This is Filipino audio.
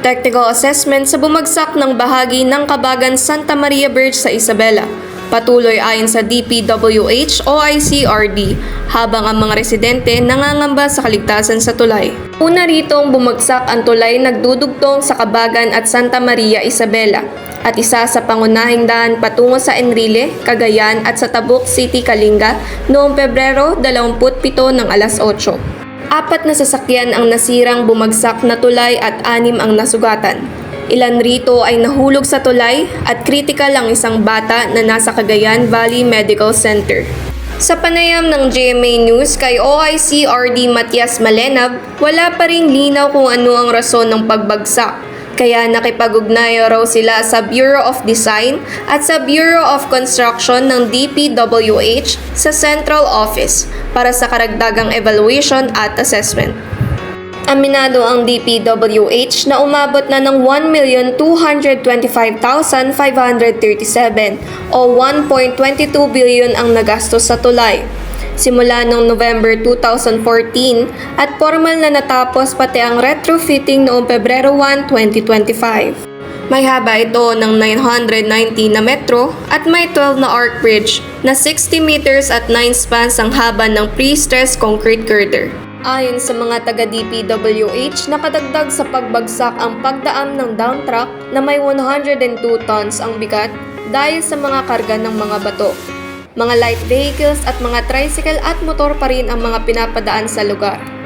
Technical assessment sa bumagsak ng bahagi ng Kabagan Santa Maria Bridge sa Isabela. Patuloy ayon sa DPWH o ICRD habang ang mga residente nangangamba sa kaligtasan sa tulay. Una ritong bumagsak ang tulay nagdudugtong sa Kabagan at Santa Maria Isabela at isa sa pangunahing daan patungo sa Enrile, Cagayan at sa Tabuk City, Kalinga noong Pebrero 27 ng alas 8. Apat na sasakyan ang nasirang bumagsak na tulay at anim ang nasugatan. Ilan rito ay nahulog sa tulay at critical ang isang bata na nasa Cagayan Valley Medical Center. Sa panayam ng GMA News kay OIC RD Matias Malenab, wala pa ring linaw kung ano ang rason ng pagbagsak. Kaya nakipag-ugnayan raw sila sa Bureau of Design at sa Bureau of Construction ng DPWH sa Central Office para sa karagdagang evaluation at assessment. Aminado ang DPWH na umabot na ng 1,225,537 o 1.22 billion ang nagastos sa tulay. Simula noong November 2014 at formal na natapos pati ang retrofitting noong Pebrero 1, 2025. May haba ito ng 990 na metro at may 12 na arc bridge na 60 meters at 9 spans ang haba ng pre-stressed concrete girder. Ayon sa mga taga DPWH, nakadagdag sa pagbagsak ang pagdaam ng down truck na may 102 tons ang bigat dahil sa mga karga ng mga bato. Mga light vehicles at mga tricycle at motor pa rin ang mga pinapadaan sa lugar.